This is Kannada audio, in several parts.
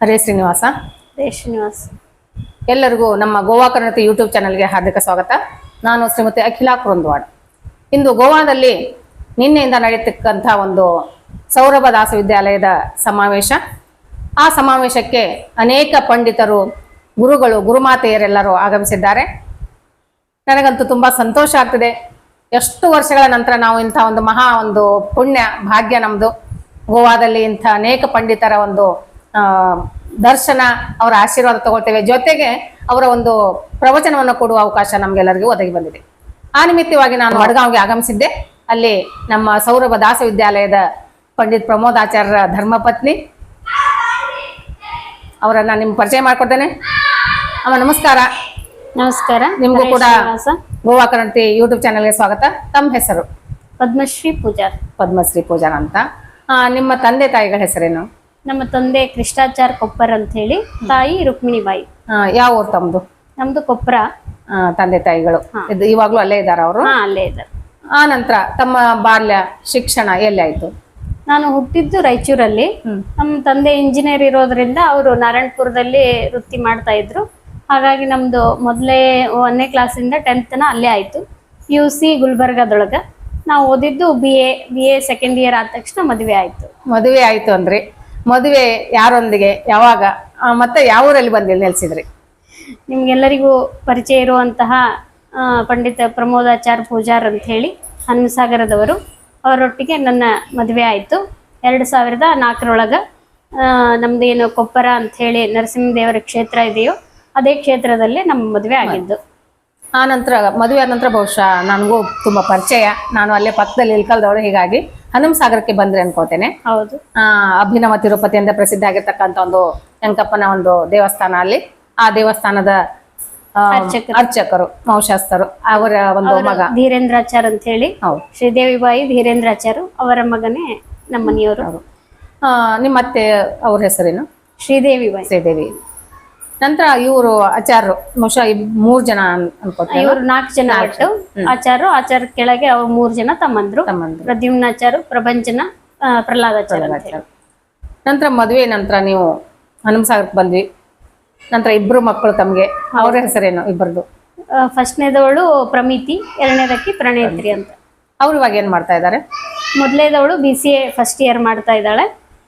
ಹರೇ ಶ್ರೀನಿವಾಸ. ಹರೇ ಶ್ರೀನಿವಾಸ್. ಎಲ್ಲರಿಗೂ ನಮ್ಮ ಗೋವಾ ಕರ್ನಾಟಕ ಯೂಟ್ಯೂಬ್ ಚಾನಲ್ಗೆ ಹಾರ್ದಿಕ ಸ್ವಾಗತ. ನಾನು ಶ್ರೀಮತಿ ಅಖಿಲಾ ಕೃಂದ್ವಾಡ್ ಇಂದು ಗೋವಾದಲ್ಲಿ ನಿನ್ನೆಯಿಂದ ನಡೆಯತಕ್ಕಂಥ ಒಂದು ಸೌರಭ ದಾಸ ವಿದ್ಯಾಲಯದ ಸಮಾವೇಶ. ಆ ಸಮಾವೇಶಕ್ಕೆ ಅನೇಕ ಪಂಡಿತರು ಗುರುಗಳು ಗುರುಮಾತೆಯರೆಲ್ಲರೂ ಆಗಮಿಸಿದ್ದಾರೆ. ನನಗಂತೂ ತುಂಬ ಸಂತೋಷ ಆಗ್ತಿದೆ. ಎಷ್ಟು ವರ್ಷಗಳ ನಂತರ ನಾವು ಇಂಥ ಒಂದು ಮಹಾ ಒಂದು ಪುಣ್ಯ ಭಾಗ್ಯ ನಮ್ಮದು ಗೋವಾದಲ್ಲಿ ಇಂಥ ಅನೇಕ ಪಂಡಿತರ ಒಂದು ದರ್ಶನ ಅವರ ಆಶೀರ್ವಾದ ತಗೊಳ್ತೇವೆ. ಜೊತೆಗೆ ಅವರ ಒಂದು ಪ್ರವಚನವನ್ನು ಕೊಡುವ ಅವಕಾಶ ನಮ್ಗೆಲ್ಲರಿಗೂ ಒದಗಿ ಬಂದಿದೆ. ಆ ನಿಮಿತ್ತವಾಗಿ ನಾನು ವಡಗಾಂವ್ಗೆ ಆಗಮಿಸಿದ್ದೆ. ಅಲ್ಲಿ ನಮ್ಮ ಸೌರಭ ದಾಸ ವಿದ್ಯಾಲಯದ ಪಂಡಿತ್ ಪ್ರಮೋದ್ ಆಚಾರ್ಯರ ಧರ್ಮಪತ್ನಿ. ಅವರನ್ನ ನಿಮ್ಗೆ ಪರಿಚಯ ಮಾಡ್ಕೊಡ್ತೇನೆ. ಅಮ್ಮ ನಮಸ್ಕಾರ. ನಮಸ್ಕಾರ. ನಿಮಗೂ ಕೂಡ ಗೋವಾ ಕರಂತಿ ಯೂಟ್ಯೂಬ್ ಚಾನೆಲ್ಗೆ ಸ್ವಾಗತ. ತಮ್ಮ ಹೆಸರು? ಪದ್ಮಶ್ರೀ ಪೂಜಾರ್. ಪದ್ಮಶ್ರೀ ಪೂಜಾರ್ ಅಂತ. ನಿಮ್ಮ ತಂದೆ ತಾಯಿಗಳ ಹೆಸರೇನು? ನಮ್ಮ ತಂದೆ ಕೃಷ್ಣಾಚಾರ್ ಕೊಪ್ಪರ್ ಅಂತ ಹೇಳಿ ತಾಯಿ ರುಕ್ಮಿಣಿಬಾಯಿ ಯಾವ ಊರು ತಮ್ಮದು ನಮ್ದು ಕೊಪ್ಪರ ತಂದೆ ತಾಯಿಗಳು. ಇವಾಗ್ಲೂ ಅಲ್ಲೇ ಇದ್ದಾರೆ ಅವರು? ಅಲ್ಲೇ ಇದ್ದಾರೆ. ಆ ನಂತರ ತಮ್ಮ ಬಾಲ್ಯ ಶಿಕ್ಷಣ ಎಲ್ಲಿ ಆಯ್ತು? ನಾನು ಹುಟ್ಟಿದ್ದು ರಾಯಚೂರಲ್ಲಿ. ನಮ್ಮ ತಂದೆ ಇಂಜಿನಿಯರ್ ಇರೋದ್ರಿಂದ ಅವರು ನಾರಾಯಣಪುರದಲ್ಲಿ ವೃತ್ತಿ ಮಾಡ್ತಾ ಇದ್ರು. ಹಾಗಾಗಿ ನಮ್ದು ಮೊದಲೇ ಒಂದನೇ ಕ್ಲಾಸಿಂದ ಟೆಂತ್ನ ಅಲ್ಲೇ ಆಯ್ತು. ಯು ಸಿ ಗುಲ್ಬರ್ಗಾದೊಳಗ. ನಾವು ಓದಿದ್ದು B A B A second year ಆದ ತಕ್ಷಣ ಮದುವೆ ಆಯ್ತು. ಮದುವೆ ಆಯ್ತು ಅಂದ್ರಿ? ಮದುವೆ ಯಾರೊಂದಿಗೆ ಯಾವಾಗ ಆ, ಮತ್ತೆ ಯಾವ ಊರಲ್ಲಿ ಬಂದಿ ನೆಲೆಸಿದ್ರಿ ನಿಮ್ಗೆಲ್ಲರಿಗೂ ಪರಿಚಯ ಇರುವಂತಹ ಆ, ಪಂಡಿತ ಪ್ರಮೋದಾಚಾರ್ ಪೂಜಾರ್ ಅಂತ ಹೇಳಿ ಹನ್ಸಾಗರದವರು ಅವರೊಟ್ಟಿಗೆ ನನ್ನ ಮದುವೆ ಆಯಿತು. ಎರಡು ಸಾವಿರದ ನಾಲ್ಕರೊಳಗ ನಮ್ದು ಏನು ಕೊಪ್ಪರ ಅಂತ ಹೇಳಿ ನರಸಿಂಹದೇವರ ಕ್ಷೇತ್ರ ಇದೆಯೋ ಅದೇ ಕ್ಷೇತ್ರದಲ್ಲಿ ನಮ್ಮ ಮದುವೆ ಆಗಿದ್ದು. ಆ ನಂತರ ಮದುವೆ ಆದ ನಂತರ ಬಹುಶಃ ನನಗೂ ತುಂಬ ಪರಿಚಯ. ನಾನು ಅಲ್ಲೇ ಪಕ್ಕದಲ್ಲಿ ಇಳ್ಕಲ್ದವಳು ಹೀಗಾಗಿ ಹನುಮ ಸಾಗರಕ್ಕೆ ಬಂದ್ರಿ ಅನ್ಕೋತೇನೆ. ಹೌದು. ಅಭಿನವ ತಿರುಪತಿ ಅಂತ ಪ್ರಸಿದ್ಧ ಆಗಿರ್ತಕ್ಕಂಥ ಒಂದು ವೆಂಕಪ್ಪನ ಒಂದು ದೇವಸ್ಥಾನ ಅಲ್ಲಿ. ಆ ದೇವಸ್ಥಾನದ ಅರ್ಚಕರು. ಮೌಶಾಸ್ತರು ಅವರ ಒಂದು ಮಗ. ಧೀರೇಂದ್ರಾಚಾರ್ ಅಂತ ಹೇಳಿ ಹೌದು. ಶ್ರೀದೇವಿಬಾಯಿ ಧೀರೇಂದ್ರಾಚಾರ್ ಅವರ ಮಗನೇ ನಮ್ಮ ಮನೆಯವರು. ನಿಮ್ಮ ಅತ್ತೆ ಅವ್ರ ಹೆಸರೇನು? ಶ್ರೀದೇವಿ ಬಾಯಿ ಶ್ರೀದೇವಿ. ನಂತರ ಇವರು ಆಚಾರ್ಯರು ಬಹುಶಃ ಮೂರ್ ಜನ ಅನ್ಕೋತಾರೆ ಇವರು ನಾಲ್ಕು ಜನ ಒಟ್ಟು ಆಚಾರು ಆಚಾರ ಕೆಳಗೆ ಅವ್ರು ಮೂರ್ ಜನ ತಮ್ಮಂದ್ರು. ತಮ್ಮಂದ್ರು. ಪ್ರದ್ಯುಮ್ನಾಚಾರು ಪ್ರಪಂಚನ ಆ, ಪ್ರಹ್ಲಾದಾಚಾರ. ನಂತರ ಮದುವೆ ನಂತರ ನೀವು ಹನುಮಸಾಗರಕ್ಕೆ ಬಂದ್ವಿ. ನಂತರ ಇಬ್ರು ಮಕ್ಕಳು ತಮ್ಗೆ. ಅವ್ರ ಹೆಸರೇನು ಇಬ್ಬರದು? ಫಸ್ಟ್ ಫಸ್ಟ್ನೇದವಳು ಪ್ರಮಿತಿ ಎರಡನೇದಕ್ಕೆ ಪ್ರಣೇತ್ರಿ ಅಂತ. ಅವ್ರು ಇವಾಗ ಏನ್ ಮಾಡ್ತಾ ಇದ್ದಾರೆ? ಮೊದಲೇದವಳು B C A first year ಮಾಡ್ತಾ ಇದ್ದಾಳೆ.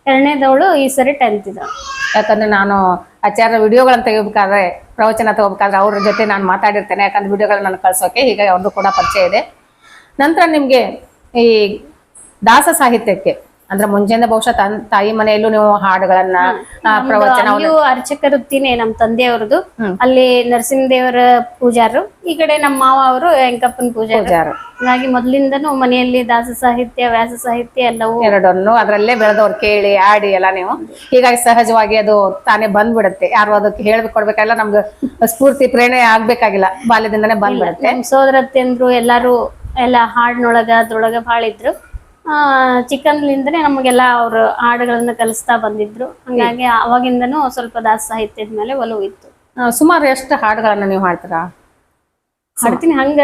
ಎರಡನೇದವಳು ಈ ಸರಿ ಟೆಂತ್ ಇದ್ದಾಳೆ. ಯಾಕಂದ್ರೆ ನಾನು ಆಚಾರ ವಿಡಿಯೋಗಳನ್ನು ತೆಗಿಬೇಕಾದ್ರೆ, ಪ್ರವಚನ ತಗೋಬೇಕಾದ್ರೆ ಅವ್ರ ಜೊತೆ ನಾನು ಮಾತಾಡಿರ್ತೇನೆ. ಯಾಕಂದ್ರೆ ವಿಡಿಯೋಗಳನ್ನ ನಾನು ಕಳ್ಸೋಕೆ ಹೀಗಾಗಿ ಅವ್ರದ್ದು ಕೂಡ ಪರಿಚಯ ಇದೆ. ನಂತರ ನಿಮಗೆ ಈ ದಾಸ ಸಾಹಿತ್ಯಕ್ಕೆ ಅಂದ್ರೆ ಮುಂಚೆಯಿಂದ ಬಹುಶಃ ತನ್ ತಾಯಿ ಮನೆಯಲ್ಲೂ ನೀವು ಹಾಡುಗಳನ್ನ ಆ, ಪ್ರವಚನ ಅಲ್ಲಿಯೂ ಅರ್ಚಕ ವೃತ್ತಿನೇ ನಮ್ ತಂದೆಯವ್ರದ್ದು. ಅಲ್ಲಿ ನರಸಿಂಹದೇವರ ಪೂಜಾರು ಈ ಕಡೆ ನಮ್ಮ ಮಾವ ಅವರು ವೆಂಕಪ್ಪನ ಪೂಜಾರು. ಹಾಗಾಗಿ ಮೊದಲಿಂದನೂ ಮನೆಯಲ್ಲಿ ದಾಸ ಸಾಹಿತ್ಯ ವ್ಯಾಸ ಸಾಹಿತ್ಯ ಎಲ್ಲವೂ ಎರಡನ್ನು ಅದರಲ್ಲೇ ಬೆಳೆದವ್ರು ಕೇಳಿ ಆಡಿ ಎಲ್ಲ ನೀವು. ಹೀಗಾಗಿ ಸಹಜವಾಗಿ ಅದು ತಾನೇ ಬಂದ್ಬಿಡುತ್ತೆ. ಯಾರು ಅದಕ್ಕೆ ಹೇಳ್ಬೇಕು ಕೊಡ್ಬೇಕಲ್ಲ ನಮ್ಗೆ ಸ್ಫೂರ್ತಿ ಪ್ರೇರಣೆ ಆಗ್ಬೇಕಾಗಿಲ್ಲ. ಬಾಲ್ಯದಿಂದನೇ ಬಂದ್ಬಿಡುತ್ತೆ. ಸೋದರತ್ತೆ ಸೋದರತ್ತೆಂದ್ರು ಎಲ್ಲಾರು ಎಲ್ಲ ಹಾಡಿನೊಳಗ ಅದ್ರೊಳಗ ಭಾಳ ಇದ್ರು ಆ ಚಿಕ್ಕಂದ್ಲಿಂದನೇ ನಮಗೆಲ್ಲ ಅವರು ಹಾಡುಗಳನ್ನ ಕಲಿಸ್ತಾ ಬಂದಿದ್ರು. ಹಂಗಾಗಿ ಅವಾಗಿಂದನೂ ಸ್ವಲ್ಪ ದಾಸ ಸಾಹಿತ್ಯದ ಮೇಲೆ ಒಲವು ಇತ್ತು. ಆ, ಸುಮಾರು ಎಷ್ಟು ಹಾಡುಗಳನ್ನ ನೀವು ಹಾಡ್ತೀರಾ? ಹಾಡ್ತೀನಿ ಹಂಗ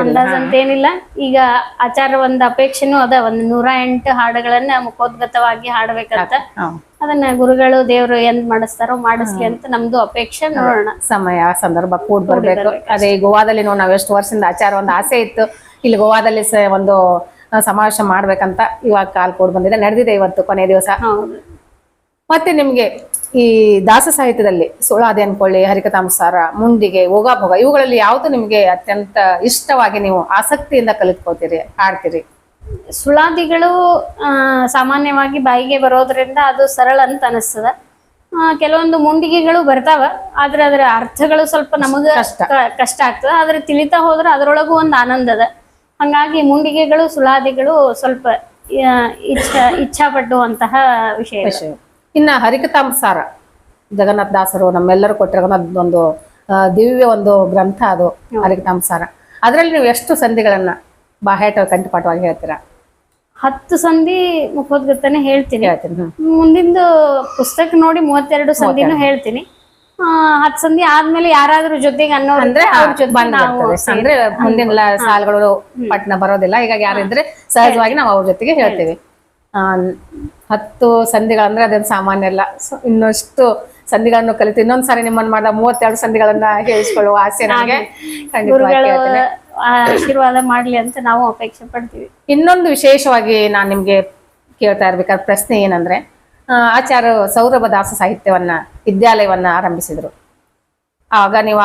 ಅಂದಾಜ್ ಅಂತ ಏನಿಲ್ಲ ಈಗ ಆಚಾರ ಒಂದ್ ಅಪೇಕ್ಷೆನೂ ಅದ ಒಂದ್ ನೂರ ಎಂಟು ಹಾಡುಗಳನ್ನ ಮುಖೋದ್ಗತವಾಗಿ ಹಾಡ್ಬೇಕಂತ. ಅದನ್ನ ಗುರುಗಳು ದೇವ್ರು ಎಂದ್ ಮಾಡಿಸ್ತಾರೋ ಮಾಡಿಸ್ಲಿ ಅಂತ ನಮ್ದು ಅಪೇಕ್ಷೆ ನೋಡೋಣ. ಸಮಯ ಸಂದರ್ಭ ಕೂಡ್ ಬರ್ಬೇಕು. ಅದೇ ಗೋವಾದಲ್ಲಿ ನೋಡ್ ನಾವ್ ಎಷ್ಟು ವರ್ಷದಿಂದ ಆಚಾರ ಒಂದ್ ಆಸೆ ಇತ್ತು. ಇಲ್ಲಿ ಗೋವಾದಲ್ಲಿ ಒಂದು ಆ, ಸಮಾವೇಶ ಮಾಡ್ಬೇಕಂತ ಇವಾಗ ಕಾಲ್ ಕೊಡ್ ಬಂದಿದೆ. ನಡೆದಿದೆ ಇವತ್ತು ಕೊನೆ ದಿವಸ. ಮತ್ತೆ ನಿಮ್ಗೆ ಈ ದಾಸ ಸಾಹಿತ್ಯದಲ್ಲಿ ಸುಳಾದಿ ಅನ್ಕೊಳ್ಳಿ ಹರಿಕತಾಂಸಾರ ಮುಂಡಿಗೆ ಹೋಗಾಭೋಗ ಇವುಗಳಲ್ಲಿ ಯಾವ್ದು ನಿಮ್ಗೆ ಅತ್ಯಂತ ಇಷ್ಟವಾಗಿ ನೀವು ಆಸಕ್ತಿಯಿಂದ ಕಲಿತ್ಕೋತೀರಿ ಹಾಡ್ತೀರಿ ಸುಳಾದಿಗಳು ಸಾಮಾನ್ಯವಾಗಿ ಬಾಯಿಗೆ ಬರೋದ್ರಿಂದ ಅದು ಸರಳ ಅಂತ ಅನಿಸ್ತದ. ಕೆಲವೊಂದು ಮುಂಡಿಗೆಗಳು ಬರ್ತಾವ ಆದ್ರೆ ಅದರ ಅರ್ಥಗಳು ಸ್ವಲ್ಪ ನಮಗ ಕಷ್ಟ. ಕಷ್ಟ ಆಗ್ತದ. ಆದ್ರೆ ತಿಳಿತಾ ಹೋದ್ರೆ ಅದರೊಳಗೂ ಒಂದು ಆನಂದ ಅದ. ಹಂಗಾಗಿ ಮುಂಡಿಗೆಗಳು ಸುಳಾದಿಗಳು ಸ್ವಲ್ಪ ಇಚ್ಛಾ ಇಚ್ಛಾ ಪಡುವಂತಹ ವಿಷಯ. ಇನ್ನ ಹರಿಕತಾಂಸಾರ ಜಗನ್ನಾಥ ದಾಸರು ನಮ್ಮೆಲ್ಲರೂ ಕೊಟ್ಟಿರೋ ಒಂದು ದಿವ್ಯ ಒಂದು ಗ್ರಂಥ ಅದು ಹರಿಕತಾಂಸಾರ ಅದರಲ್ಲಿ ನೀವು ಎಷ್ಟು ಸಂಧಿಗಳನ್ನ ಬಾಹ್ಯಾಟ ಕಂಠಪಾಠವಾಗಿ ಹೇಳ್ತೀರಾ? ಹತ್ತು ಸಂಧಿ ಮುಖೋದ್ಗತನೆ ಹೇಳ್ತೀನಿ. ಹೇಳ್ತೀನಿ. ಮುಂದಿಂದು ಪುಸ್ತಕ ನೋಡಿ ಮೂವತ್ತೆರಡು ಸಂಧಿನೂ ಹೇಳ್ತೀನಿ. ಆ, ಹತ್ತು ಸಂಧಿ ಆದ್ಮೇಲೆ ಯಾರಾದ್ರೂ ಜೊತೆಗೆ ಅನ್ನೋ ಅಂದ್ರೆ ಅವ್ರ ಜೊತೆ ಬಂದ್ ಅಂದ್ರೆ ಮುಂದಿನ ಸಾಲುಗಳು ಪಟ್ನ ಬರೋದಿಲ್ಲ. ಹೀಗಾಗಿ ಯಾರಿದ್ರೆ ಸಹಜವಾಗಿ ನಾವು ಅವ್ರ ಜೊತೆಗೆ ಹೇಳ್ತೇವೆ. ಆ, ಹತ್ತು ಸಂಧಿಗಳಂದ್ರೆ ಅದೇನು ಸಾಮಾನ್ಯ ಅಲ್ಲ. ಇನ್ನಷ್ಟು ಸಂಧಿಗಳನ್ನು ಕಲಿತು ಇನ್ನೊಂದ್ ಸಾರಿ ನಿಮ್ಮನ್ನ ಮಾಡಿದ ಮೂವತ್ತೆರಡು ಸಂಧಿಗಳನ್ನ ಹೇಳಿಸ್ಕೊಳ್ಳುವ ಆಸೆ ನನಗೆ ಆಶೀರ್ವಾದ ಮಾಡ್ಲಿ ಅಂತ ನಾವು ಅಪೇಕ್ಷೆ ಪಡ್ತೀವಿ. ಇನ್ನೊಂದು ವಿಶೇಷವಾಗಿ ನಾನ್ ನಿಮ್ಗೆ ಕೇಳ್ತಾ ಇರ್ಬೇಕಾದ ಪ್ರಶ್ನೆ ಏನಂದ್ರೆ ಆಚಾರ್ಯ ಸೌರಭ ದಾಸ ಸಾಹಿತ್ಯವನ್ನ ವಿದ್ಯಾಲಯವನ್ನ ಆರಂಭಿಸಿದ್ರು. ಆಗ ನೀವು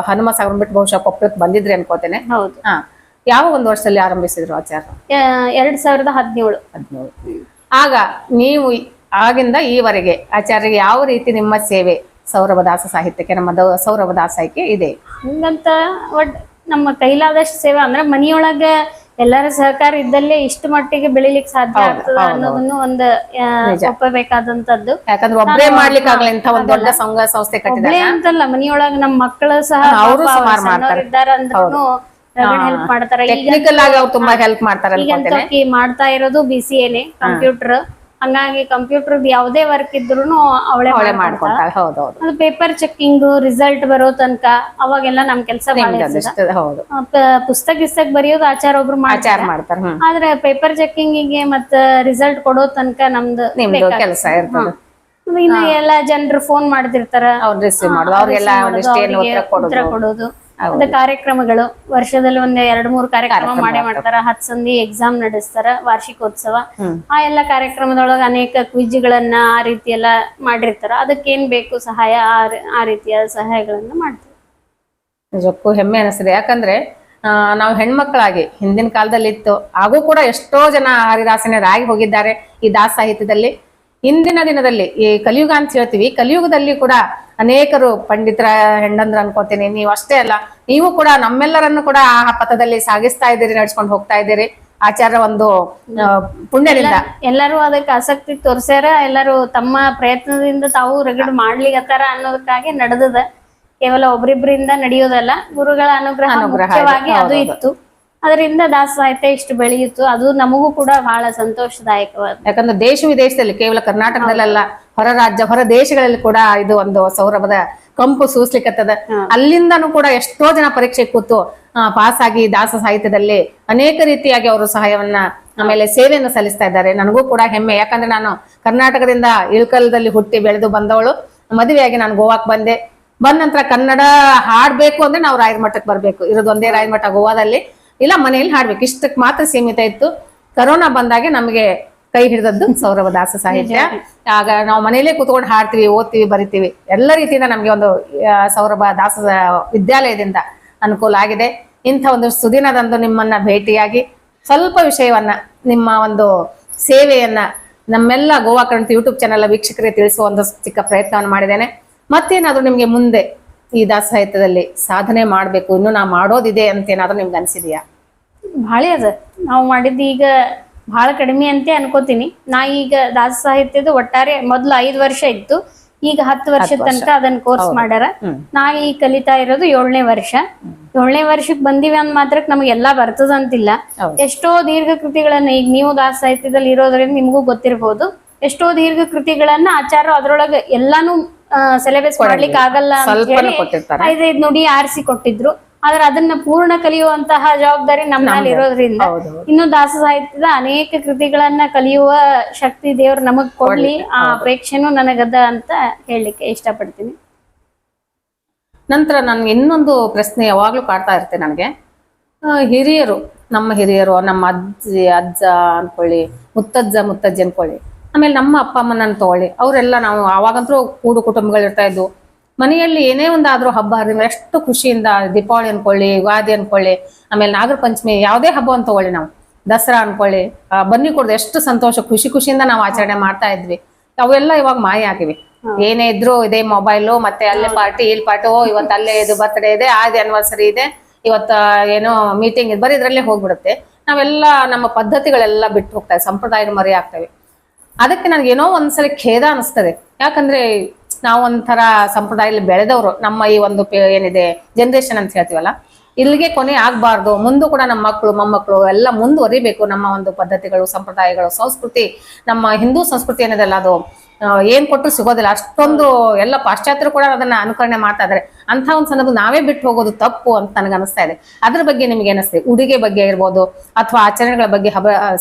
ಹನುಮ ಸಾಗರ ಬಿಟ್ಟು ಬಹುಶಃ ಕೊಪ್ಪಳಕ್ಕೆ ಬಂದಿದ್ರಿ ಅನ್ಕೋತೇನೆ. ಹೌದು. ಹಾ ಯಾವ ಒಂದು ವರ್ಷದಲ್ಲಿ ಆರಂಭಿಸಿದ್ರು ಆಚಾರ್ಯ? ಆ, ಎರಡ್ ಸಾವಿರದ ಹದಿನೇಳು. ಹದಿನೇಳು. ಆಗ ನೀವು ಆಗಿಂದ ಈವರೆಗೆ ಆಚಾರ್ಯ ಯಾವ ರೀತಿ ನಿಮ್ಮ ಸೇವೆ ಸೌರಭದಾಸ ಸಾಹಿತ್ಯಕ್ಕೆ ನಮ್ಮ ದ- ಸೌರಭ ದಾಸಕ್ಕೆ ಇದೆ? ಹಂಗಂತ ಒಟ್ ನಮ್ಮ ಕೈಲಾದಷ್ಟು ಸೇವೆ ಅಂದ್ರೆ ಮನಿಯೊಳಗ ಎಲ್ಲರ ಸಹಕಾರ ಇದ್ದಲ್ಲೇ ಇಷ್ಟು ಮಟ್ಟಿಗೆ ಬೆಳಿಲಿಕ್ಕೆ ಸಾಧ್ಯ ಆಗ್ತದ ಅನ್ನೋದನ್ನು ಒಂದು ಒಪ್ಪಬೇಕಾದಂತದ್ದು ಯಾಕಂದ್ರೆ ಒಬ್ಬರೇ ಮಾಡ್ಲಿಕ್ಕೆ ಆಗಲ್ಲ ಇಂತ ಒಂದು ದೊಡ್ಡ ಸಂಘ ಸಂಸ್ಥೆ ಕಟ್ಟಿದಾಗ. ಒಬ್ಳೇ ಅಂತಲ್ಲ ಮನಿಯೊಳಗ ನಮ್ಮ ಮಕ್ಕಳು ಸಹ ಅವರು ಸುಮಾರು ಮಾಡ್ತಾರೆ. ಅಂದ್ರೂ ಹೆಲ್ಪ್ ಮಾಡ್ತಾರೆ. ಟೆಕ್ನಿಕಲ್ ಆಗಿ ಅವ್ರು ತುಂಬಾ ಹೆಲ್ಪ್ ಮಾಡ್ತಾರೆ ಮಾಡ್ತಾ ಇರೋದು ಬಿ ಸಿ ಎನೆ ಕಂಪ್ಯೂಟರ್ ಹಂಗಾಗಿ ಕಂಪ್ಯೂಟರ್ ಯಾವುದೇ ವರ್ಕ್ ಇದ್ರು ಅವಳೆ ಅವಳೆ ಮಾಡ್ಕೊಂತಾಳ ಹೌದೌದು ಅದು ಪೇಪರ್ ಚೆಕ್ಕಿಂಗ್ ರಿಸಲ್ಟ್ ಬರೋ ತನಕ ಅವಾಗೆಲ್ಲ ನಮ್ ಕೆಲಸ ಹೌದು. ಪುಸ್ತಕ ಗಿಸ್ತಕ್ ಬರೆಯೋದು ಆಚಾರ ಒಬ್ರು ಮಾಡ್ತಾರೆ. ಆಚಾರ ಮಾಡ್ತಾರೆ ಆದ್ರೆ ಪೇಪರ್ಗೆ ಮತ್ತ ರಿಸಲ್ಟ್ ಕೊಡೋ ತನಕ ನಮ್ದು ಕೆಲಸ ಇರ್ತದೆ. ಇನ್ನು ಎಲ್ಲ ಜನರು ಫೋನ್ ಮಾಡ್ತಿರ್ತಾರ. ಅವ್ರು ರಿಸೀವ್ ಮಾಡೋದು. ಅವ್ರಿಗೆಲ್ಲ ಕೊಡೋದು. ಮತ್ತೆ ಕಾರ್ಯಕ್ರಮಗಳು ವರ್ಷದಲ್ಲಿ ಒಂದ್ ಎರಡ್ ಮೂರ್ ಕಾರ್ಯಕ್ರಮ ಮಾಡೇ ಮಾಡ್ತಾರ. ಹತ್ ಸಂದಿ ಎಕ್ಸಾಮ್ ನಡೆಸ್ತಾರ ವಾರ್ಷಿಕೋತ್ಸವ. ಆ ಎಲ್ಲಾ ಕಾರ್ಯಕ್ರಮದೊಳಗ ಅನೇಕ ಕ್ವಿಜ್ ಗಳನ್ನ ಆ ರೀತಿ ಎಲ್ಲ ಮಾಡಿರ್ತಾರ. ಅದಕ್ಕೇನ್ ಬೇಕು ಸಹಾಯ ಆ ರೀತಿಯ ಸಹಾಯಗಳನ್ನ ಮಾಡ್ತಾರೆ ನಿಜಕ್ಕೂ ಹೆಮ್ಮೆ ಅನಿಸ್ತದೆ. ಯಾಕಂದ್ರೆ ಆ, ನಾವು ಹೆಣ್ಮಕ್ಳಾಗಿ ಹಿಂದಿನ ಕಾಲದಲ್ಲಿ ಇತ್ತು ಹಾಗೂ ಕೂಡ ಎಷ್ಟೋ ಜನ ಹರಿದಾಸನರಾಗಿ ಹೋಗಿದ್ದಾರೆ ಈ ದಾಸ ಸಾಹಿತ್ಯದಲ್ಲಿ. ಇಂದಿನ ದಿನದಲ್ಲಿ ಈ ಕಲಿಯುಗ ಅಂತ ಹೇಳ್ತೀವಿ ಕಲಿಯುಗದಲ್ಲಿ ಕೂಡ ಅನೇಕರು ಪಂಡಿತರ ಹೆಂಡಂದ್ರ ಅನ್ಕೋತೀನಿ. ನೀವು ಅಷ್ಟೇ ಅಲ್ಲ ನೀವು ಕೂಡ ನಮ್ಮೆಲ್ಲರನ್ನು ಕೂಡ ಆ ಪಥದಲ್ಲಿ ಸಾಗಿಸ್ತಾ ಇದ್ದೀರಿ ನಡ್ಸ್ಕೊಂಡು ಹೋಗ್ತಾ ಇದ್ದೀರಿ. ಆಚಾರ ಒಂದು ಪುಣ್ಯದಿಂದ. ಎಲ್ಲರೂ ಅದಕ್ಕೆ ಆಸಕ್ತಿ ತೋರ್ಸ್ಯಾರ ಎಲ್ಲರೂ ತಮ್ಮ ಪ್ರಯತ್ನದಿಂದ ತಾವು ರಗಡ್ ಮಾಡ್ಲಿಕತ್ತಾರ ಅನ್ನೋದಕ್ಕಾಗಿ ನಡೆದದ. ಕೇವಲ ಒಬ್ರಿಬ್ರಿಂದ ನಡೆಯೋದಲ್ಲ ಗುರುಗಳ ಅನುಗ್ರಹ ಅನುಗ್ರಹವಾಗಿ ಮುಖ್ಯವಾಗಿ ಅದು ಇತ್ತು. ಅದರಿಂದ ದಾಸ ಸಾಹಿತ್ಯ ಇಷ್ಟು ಬೆಳೆಯಿತು. ಅದು ನಮಗೂ ಕೂಡ ಬಹಳ ಸಂತೋಷದಾಯಕವಾದ ಯಾಕಂದ್ರೆ ದೇಶ ವಿದೇಶದಲ್ಲಿ ಕೇವಲ ಕರ್ನಾಟಕದಲ್ಲ ಹೊರ ರಾಜ್ಯ ಹೊರ ದೇಶಗಳಲ್ಲಿ ಕೂಡ ಇದು ಒಂದು ಸೌರಭದ ಕಂಪು ಸೂಸ್ಲಿಕ್ಕತ್ತದ ಅಲ್ಲಿಂದನು ಕೂಡ ಎಷ್ಟೋ ಜನ ಪರೀಕ್ಷೆ ಕೂತು ಪಾಸ್ ಆಗಿ ದಾಸ ಸಾಹಿತ್ಯದಲ್ಲಿ ಅನೇಕ ರೀತಿಯಾಗಿ ಅವರು ಸಹಾಯವನ್ನ ಆಮೇಲೆ ಸೇವೆಯನ್ನು ಸಲ್ಲಿಸ್ತಾ ಇದ್ದಾರೆ. ನನಗೂ ಕೂಡ ಹೆಮ್ಮೆ. ಯಾಕಂದ್ರೆ ನಾನು ಕರ್ನಾಟಕದಿಂದ ಇಳ್ಕಲ್ದಲ್ಲಿ ಹುಟ್ಟಿ ಬೆಳೆದು ಬಂದವಳು. ಮದುವೆಯಾಗಿ ನಾನು ಗೋವಾಕ್ ಬಂದೆ. ಬಂದ ನಂತರ ಕನ್ನಡ ಹಾಡ್ಬೇಕು ಅಂದ್ರೆ ನಾವು ರಾಯರ ಮಠಕ್ಕೆ ಬರ್ಬೇಕು. ಇರೋದು ಒಂದೇ ರಾಯರ ಮಠ ಗೋವಾದಲ್ಲಿ. ಇಲ್ಲ ಮನೆಯಲ್ಲಿ ಹಾಡ್ಬೇಕು. ಇಷ್ಟಕ್ಕೆ ಮಾತ್ರ ಸೀಮಿತ ಇತ್ತು. ಕರೋನಾ ಬಂದಾಗೆ ನಮಗೆ ಕೈ ಹಿಡಿದದ್ದು ಸೌರಭ ದಾಸ ಸಾಹಿತ್ಯ. ಆಗ ನಾವು ಮನೆಯಲ್ಲೇ ಕೂತ್ಕೊಂಡು ಹಾಡ್ತೀವಿ ಓದ್ತೀವಿ ಬರಿತೀವಿ. ಎಲ್ಲ ರೀತಿಯಿಂದ ನಮಗೆ ಒಂದು ಸೌರಭ ದಾಸ ವಿದ್ಯಾಲಯದಿಂದ ಅನುಕೂಲ ಆಗಿದೆ. ಇಂಥ ಒಂದು ಸುದಿನದಂದು ನಿಮ್ಮನ್ನ ಭೇಟಿಯಾಗಿ ಸ್ವಲ್ಪ ವಿಷಯವನ್ನ ನಿಮ್ಮ ಒಂದು ಸೇವೆಯನ್ನ ನಮ್ಮೆಲ್ಲ ಗೋವಾ ಕನ್ನಡ ಯೂಟ್ಯೂಬ್ ಚಾನೆಲ್ ವೀಕ್ಷಕರಿಗೆ ತಿಳಿಸುವ ಒಂದು ಚಿಕ್ಕ ಪ್ರಯತ್ನವನ್ನು ಮಾಡಿದ್ದೇನೆ. ಮತ್ತೇನಾದ್ರೂ ನಿಮ್ಗೆ ಮುಂದೆ ಈ ದಾಸ ಸಾಹಿತ್ಯದಲ್ಲಿ ಸಾಧನೆ ಮಾಡಬೇಕು ಇನ್ನು ನಾ ಮಾಡೋದಿದೆ ಅಂತ ಏನಾದ್ರೂ ನಿಮ್ಗೆ ಅನ್ಸಿದ್ಯಾ? ಭಾಳ ಅದ. ನಾವು ಮಾಡಿದ್ದು ಈಗ ಬಹಳ ಕಡಿಮೆ ಅಂತ ಅನ್ಕೋತೀನಿ. ನಾ ಈಗ ದಾಸ ಸಾಹಿತ್ಯದ ಒಟ್ಟಾರೆ ಮೊದ್ಲು ಐದು ವರ್ಷ ಇತ್ತು. ಈಗ ಹತ್ತು ವರ್ಷದ ತನಕ ಅದನ್ನ ಕೋರ್ಸ್ ಮಾಡ್ಯಾರ. ನಾ ಈಗ ಕಲಿತಾ ಇರೋದು ಏಳನೇ ವರ್ಷ. ಏಳನೇ ವರ್ಷಕ್ಕೆ ಬಂದಿವಿ ಅಂದ್ ಮಾತ್ರಕ್ಕೆ ನಮಗೆ ಎಲ್ಲಾ ಬರ್ತದಂತಿಲ್ಲ. ಎಷ್ಟೋ ದೀರ್ಘ ಕೃತಿಗಳನ್ನ ಈಗ ನೀವು ದಾಸ ಸಾಹಿತ್ಯದಲ್ಲಿ ಇರೋದ್ರಿಂದ ನಿಮಗೂ ಗೊತ್ತಿರ್ಬೋದು. ಎಷ್ಟೋ ದೀರ್ಘ ಕೃತಿಗಳನ್ನ ಆಚಾರ ಅದ್ರೊಳಗೆ ಎಲ್ಲಾನು ಸಿಲೆಬಸ್ ಮಾಡ್ಲಿಕ್ಕೆ ಆಗಲ್ಲ. ಐದೈದು ನುಡಿ ಆರಿಸಿ ಕೊಟ್ಟಿದ್ರು. ಆದ್ರೆ ಅದನ್ನ ಪೂರ್ಣ ಕಲಿಯುವಂತಹ ಜವಾಬ್ದಾರಿ ನಮ್ಮಲ್ಲಿ ಮೇಲೆ ಇರೋದ್ರಿಂದ ಇನ್ನು ದಾಸ ಸಾಹಿತ್ಯದ ಅನೇಕ ಕೃತಿಗಳನ್ನ ಕಲಿಯುವ ಶಕ್ತಿ ದೇವ್ರು ನಮಗ್ ಕೊಡ್ಲಿ ಆ ಅಪೇಕ್ಷೆನೂ ನನಗದ ಅಂತ ಹೇಳಲಿಕ್ಕೆ ಇಷ್ಟಪಡ್ತೀನಿ. ನಂತರ ನನ್ಗೆ ಇನ್ನೊಂದು ಪ್ರಶ್ನೆ ಯಾವಾಗ್ಲೂ ಕಾಡ್ತಾ ಇರುತ್ತೆ ನನಗೆ. ಹಿರಿಯರು ನಮ್ಮ ಹಿರಿಯರು ನಮ್ಮ ಅಜ್ಜಿ ಅಜ್ಜ ಅನ್ಕೊಳ್ಳಿ ಮುತ್ತಜ್ಜ ಮುತ್ತಜ್ಜಿ ಅನ್ಕೊಳ್ಳಿ. ಆಮೇಲೆ ನಮ್ಮ ಅಪ್ಪ ಅಮ್ಮನ ತಗೊಳ್ಳಿ. ಅವರೆಲ್ಲ ನಾವು ಆವಾಗಂತೂ ಕೂಡು ಕುಟುಂಬಗಳು ಇರ್ತಾ ಇದ್ವು. ಮನೆಯಲ್ಲಿ ಏನೇ ಒಂದಾದ್ರೂ ಹಬ್ಬ ಹರಿದ್ರೆ ಎಷ್ಟು ಖುಷಿಯಿಂದ ದೀಪಾವಳಿ ಅನ್ಕೊಳ್ಳಿ ಯುಗಾದಿ ಅನ್ಕೊಳ್ಳಿ ಆಮೇಲೆ ನಾಗರ ಪಂಚಮಿ ಯಾವುದೇ ಅಂತ ತಗೊಳ್ಳಿ ನಾವು. ದಸರಾ ಅನ್ಕೊಳ್ಳಿ ಆ, ಬನ್ನಿ ಕೊಡ್ದು ಎಷ್ಟು ಸಂತೋಷ ಖುಷಿ ಖುಷಿಯಿಂದ ನಾವು ಆಚರಣೆ ಮಾಡ್ತಾ ಇದ್ವಿ. ಅವೆಲ್ಲ ಇವಾಗ ಮಾಯ ಆಗಿವೆ. ಏನೇ ಇದ್ರು ಇದೇ ಮೊಬೈಲು ಮತ್ತೆ ಅಲ್ಲೇ ಪಾರ್ಟಿ ಇಲ್ಲಿ ಪಾರ್ಟಿ ಓ ಇವತ್ತು ಅಲ್ಲೇ ಇದು ಬರ್ತ್ಡೇ ಇದೆ ಆದ ಆನಿವರ್ಸರಿ ಇದೆ ಇವತ್ತು ಏನೋ ಮೀಟಿಂಗ್ ಇದೆ ಬರೀ ಇದ್ರಲ್ಲೇ ಹೋಗ್ಬಿಡುತ್ತೆ. ನಾವೆಲ್ಲ ನಮ್ಮ ಪದ್ಧತಿಗಳೆಲ್ಲ ಬಿಟ್ಟು ಹೋಗ್ತವೆ ಸಂಪ್ರದಾಯದ ಮರಿ ಆಗ್ತವೆ ಅದಕ್ಕೆ ನನಗೆ ಏನೋ ಒಂದ್ಸಲಿ ಖೇದ ಅನಿಸ್ತದೆ. ಯಾಕಂದ್ರೆ ನಾವು ಒಂಥರ ಸಂಪ್ರದಾಯದಲ್ಲಿ ಬೆಳೆದವರು, ನಮ್ಮ ಈ ಒಂದು ಏನಿದೆ ಜನರೇಷನ್ ಅಂತ ಹೇಳ್ತೀವಲ್ಲ, ಇಲ್ಲಿಗೆ ಕೊನೆ ಆಗ್ಬಾರ್ದು. ಮುಂದೂ ಕೂಡ ನಮ್ಮ ಮಕ್ಕಳು ಮೊಮ್ಮಕ್ಕಳು ಎಲ್ಲ ಮುಂದುವರಿಬೇಕು. ನಮ್ಮ ಒಂದು ಪದ್ಧತಿಗಳು, ಸಂಪ್ರದಾಯಗಳು, ಸಂಸ್ಕೃತಿ, ನಮ್ಮ ಹಿಂದೂ ಸಂಸ್ಕೃತಿ ಏನಿದೆಲ್ಲ ಅದು ಏನ್ ಕೊಟ್ಟರು ಸಿಗೋದಿಲ್ಲ. ಅಷ್ಟೊಂದು ಎಲ್ಲ ಪಾಶ್ಚಾತ್ಯರು ಕೂಡ ಅದನ್ನ ಅನುಕರಣೆ ಮಾಡ್ತಾ ಇದಾರೆ. ಅಂತ ಒಂದು ಸಂದರ್ಭ ನಾವೇ ಬಿಟ್ಟು ಹೋಗೋದು ತಪ್ಪು ಅಂತ ನನಗೆ ಅನಿಸ್ತಾ ಇದೆ. ಅದ್ರ ಬಗ್ಗೆ ನಿಮ್ಗೆ ಅನಿಸ್ತದೆ? ಉಡುಗೆ ಬಗ್ಗೆ ಇರ್ಬೋದು, ಅಥವಾ ಆಚರಣೆಗಳ ಬಗ್ಗೆ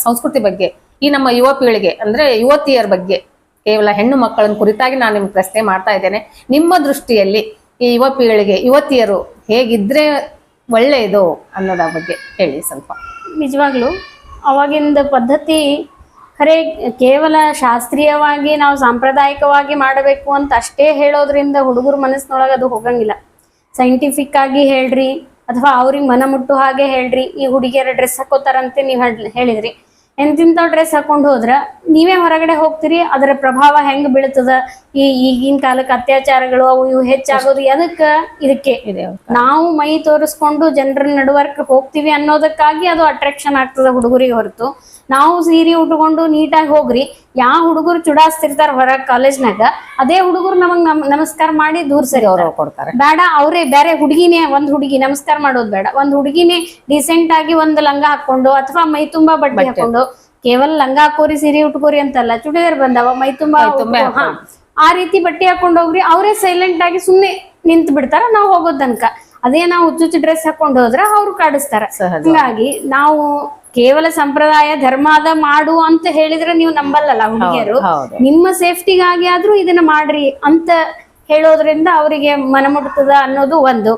ಸಂಸ್ಕೃತಿ ಬಗ್ಗೆ. ಈ ನಮ್ಮ ಯುವ ಪೀಳಿಗೆ, ಅಂದ್ರೆ ಯುವತಿಯರ ಬಗ್ಗೆ ಕೇವಲ ಹೆಣ್ಣು ಮಕ್ಕಳನ್ನು ಕುರಿತಾಗಿ ನಾನು ನಿಮ್ಗೆ ಪ್ರಶ್ನೆ ಮಾಡ್ತಾ ಇದ್ದೇನೆ. ನಿಮ್ಮ ದೃಷ್ಟಿಯಲ್ಲಿ ಈ ಯುವ ಪೀಳಿಗೆ ಯುವತಿಯರು ಹೇಗಿದ್ರೆ ಒಳ್ಳೆಯದು ಅನ್ನೋದ್ರ ಬಗ್ಗೆ ಹೇಳಿ ಸ್ವಲ್ಪ. ನಿಜವಾಗ್ಲೂ, ಅವಾಗಿಂದ ಪದ್ಧತಿ ಖರೆ ಕೇವಲ ಶಾಸ್ತ್ರೀಯವಾಗಿ ನಾವು ಸಾಂಪ್ರದಾಯಿಕವಾಗಿ ಮಾಡಬೇಕು ಅಂತ ಅಷ್ಟೇ ಹೇಳೋದ್ರಿಂದ ಹುಡುಗರ ಮನಸ್ಸಿನೊಳಗೆ ಅದು ಹೋಗಂಗಿಲ್ಲ. ಸೈಂಟಿಫಿಕ್ ಆಗಿ ಹೇಳ್ರಿ, ಅಥವಾ ಅವ್ರಿಗೆ ಮನ ಮುಟ್ಟು ಹಾಗೆ ಹೇಳ್ರಿ, ಈ ಹುಡುಗಿಯರ ಡ್ರೆಸ್ ಹಾಕೋತಾರಂತೆ ನೀವು ಹೇಳಿದ್ರಿ. ಎಂತಿಂತ ಡ್ರೆಸ್ ಹಾಕೊಂಡು ಹೋದ್ರ? ನೀವೇ ಹೊರಗಡೆ ಹೋಗ್ತೀರಿ ಅದರ ಪ್ರಭಾವ ಹೆಂಗ್ ಬೀಳ್ತದ? ಈ ಈಗಿನ ಕಾಲಕ್ಕೆ ಅತ್ಯಾಚಾರಗಳು ಅವು ಇವು ಹೆಚ್ಚಾಗೋದು ಎದಕ್ಕ? ಇದಕ್ಕೆ. ಇದೆ ನಾವು ಮೈ ತೋರಿಸ್ಕೊಂಡು ಜನರ ನಡುವರ್ಕ್ ಹೋಗ್ತೀವಿ ಅನ್ನೋದಕ್ಕಾಗಿ ಅದು ಅಟ್ರಾಕ್ಷನ್ ಆಗ್ತದ ಹುಡುಗರಿಗೆ ಹೊರತು. ನಾವು ಸೀರೆ ಉಟ್ಕೊಂಡು ನೀಟಾಗಿ ಹೋಗ್ರಿ. ಯಾವ ಹುಡುಗರು ಚುಡಾಸ್ತಿರ್ತಾರ ಹೊರಗ್ ಕಾಲೇಜ್ನಾಗ ಅದೇ ಹುಡುಗರು ನಮಗ್ ನಮ್- ನಮಸ್ಕಾರ ಮಾಡಿ ದೂರ ಸರಿ ಅವ್ರ ಕೊಡ್ತಾರೆ. ಬೇಡ ಅವರೇ ಬೇರೆ ಹುಡುಗಿನೇ ಒಂದ್ ಹುಡುಗಿ ನಮಸ್ಕಾರ ಮಾಡೋದು ಬೇಡ. ಒಂದ್ ಹುಡುಗಿನೇ ಡಿಸೆಂಟ್ ಆಗಿ ಒಂದ್ ಲಂಗ ಹಾಕೊಂಡು ಅಥವಾ ಮೈ ತುಂಬಾ ಬಟ್ಟೆ ಹಾಕೊಂಡು ಕೇವಲ ಲಂಗ ಹಾಕೋರಿ ಸೀರೆ ಉಟ್ಕೋರಿ ಅಂತಲ್ಲ ಚುಡಿದಾರ್ ಬಂದವ ಮೈ ತುಂಬಾ. ಆ ರೀತಿ ಬಟ್ಟೆ ಹಾಕೊಂಡು ಹೋಗ್ರಿ ಅವರೇ ಸೈಲೆಂಟ್ ಆಗಿ ಸುಮ್ನೆ ನಿಂತ್ ಬಿಡ್ತಾರ ನಾವ್ ಹೋಗೋದ್ ತನಕ. ಅದೇ ನಾವು ಹುಚ್ಚುಚ್ಚು ಡ್ರೆಸ್ ಹಾಕೊಂಡು ಹೋದ್ರ ಅವ್ರು ಕಾಡಿಸ್ತಾರ. ಹಿಂಗಾಗಿ ನಾವು ಕೇವಲ ಸಂಪ್ರದಾಯ ಧರ್ಮದ ಮಾಡು ಅಂತ ಹೇಳಿದ್ರೆ ನೀವು ನಂಬಲ್ಲಲ್ಲ ಹುಡುಗಿಯರು. ನಿಮ್ಮ ಸೇಫ್ಟಿಗಾಗಿ ಆದ್ರೂ ಇದನ್ನ ಮಾಡ್ರಿ ಅಂತ ಹೇಳೋದ್ರಿಂದ ಅವರಿಗೆ ಮನಮುಟ್ತದ ಅನ್ನೋದು ಒಂದು.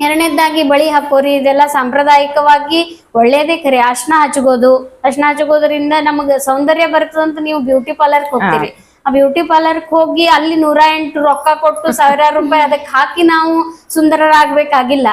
ಎರಡನೇದಾಗಿ ಬಳಿ ಹಾಕೋರಿ ಇದೆಲ್ಲ ಸಾಂಪ್ರದಾಯಿಕವಾಗಿ ಒಳ್ಳೇದೇ ಖರೆ ಅರ್ಶನ ಹಚ್ಕೋದು ಅರ್ಶನ ಹಚ್ಕೋದ್ರಿಂದ ನಮಗ ಸೌಂದರ್ಯ ಬರ್ತದಂತ ನೀವು ಬ್ಯೂಟಿ ಪಾರ್ಲರ್ ಹೋಗ್ತೀವಿ ಆ ಬ್ಯೂಟಿ ಪಾರ್ಲರ್ ಹೋಗಿ ಅಲ್ಲಿ ನೂರ ಎಂಟು ರೊಕ್ಕ ಕೊಟ್ಟು ಸಾವಿರಾರು ರೂಪಾಯಿ ಅದಕ್ಕೆ ಹಾಕಿ ನಾವು ಸುಂದರರಾಗ್ಬೇಕಾಗಿಲ್ಲ.